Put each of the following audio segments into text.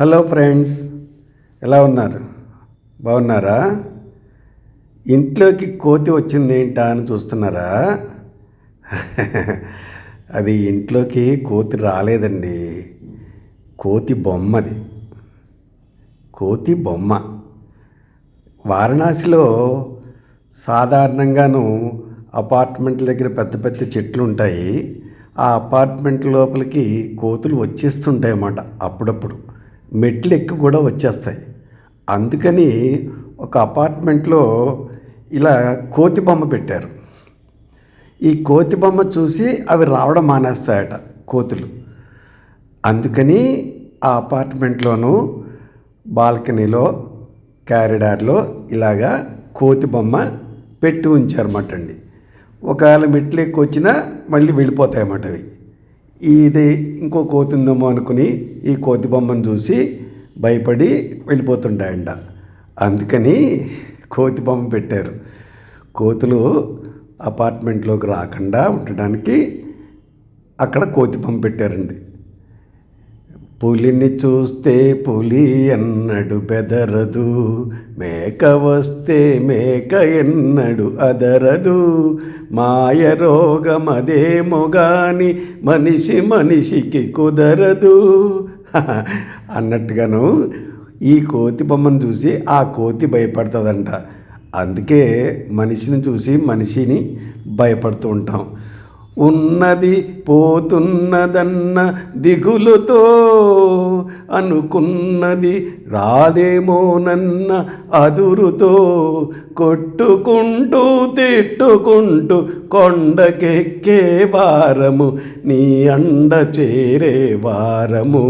Hello friends ఎలా ఉన్నారు? బాగున్నారా? ఇంట్లోకి కోతి వచ్చింది ఏంటా అని చూస్తున్నారా? అది ఇంట్లోకి కోతి రాలేదండి. కోతి బొమ్మది కోతి బొమ్మ. వారణాసిలో సాధారణంగాను అపార్ట్మెంట్ల దగ్గర పెద్ద పెద్ద చెట్లు ఉంటాయి. ఆ అపార్ట్మెంట్ లోపలికి కోతులు వచ్చేస్తుంటాయి అన్నమాట అప్పుడప్పుడు. మెట్లు ఎక్కి కూడా వచ్చేస్తాయి. అందుకని ఒక అపార్ట్మెంట్లో ఇలా కోతి బొమ్మ పెట్టారు. ఈ కోతి బొమ్మ చూసి అవి రావడం మానేస్తాయట కోతులు. అందుకని ఆ అపార్ట్మెంట్లోనూ బాల్కనీలో క్యారిడార్లో ఇలాగా కోతి బొమ్మ పెట్టి ఉంచారన్నమాట అండి. ఒకవేళ మెట్లు ఎక్కువ వచ్చినా మళ్ళీ వెళ్ళిపోతాయన్నమాట అవి. ఇది ఇంకో కోతి ఉందేమో అనుకుని ఈ కోతి బొమ్మను చూసి భయపడి వెళ్ళిపోతుంటాయంట. అందుకని కోతి బొమ్మ పెట్టారు. కోతులు అపార్ట్మెంట్లోకి రాకుండా ఉండడానికి అక్కడ కోతి బొమ్మ పెట్టారండి. పులిని చూస్తే పులి అన్నడు బెదరదు. మేక వస్తే మేక ఎన్నడు అదరదు. మాయ రోగమదేమో గాని మనిషి మనిషికి కుదరదు. అన్నట్టుగాను ఈ కోతి బొమ్మను చూసి ఆ కోతి భయపడుతుందంట. అందుకే మనిషిని చూసి మనిషిని భయపడుతూ ఉంటాం. ఉన్నది పోతున్నదన్న దిగులుతో అనుకున్నది రాదేమోనన్న అదురుతో కొట్టుకుంటూ తిట్టుకుంటూ కొండకెక్కే వారము. నీ అండ చేరే వారము.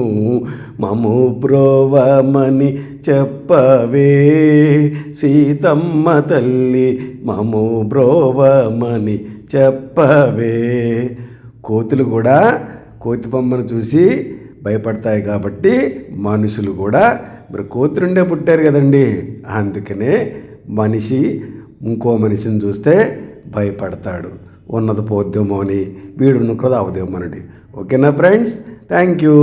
మము బ్రోవమని చెప్పవే. సీతమ్మ తల్లి మము బ్రోవమని చెప్పవే. కోతులు కూడా కోతి బొమ్మను చూసి భయపడతాయి కాబట్టి మనుషులు కూడా. మరి కోతులుండే పుట్టారు కదండి. అందుకనే మనిషి ఇంకో మనిషిని చూస్తే భయపడతాడు. ఉన్నది పోద్దేమో అని వీడు కూడా అవదేమోనండి ఓకేనా ఫ్రెండ్స్? Thank you.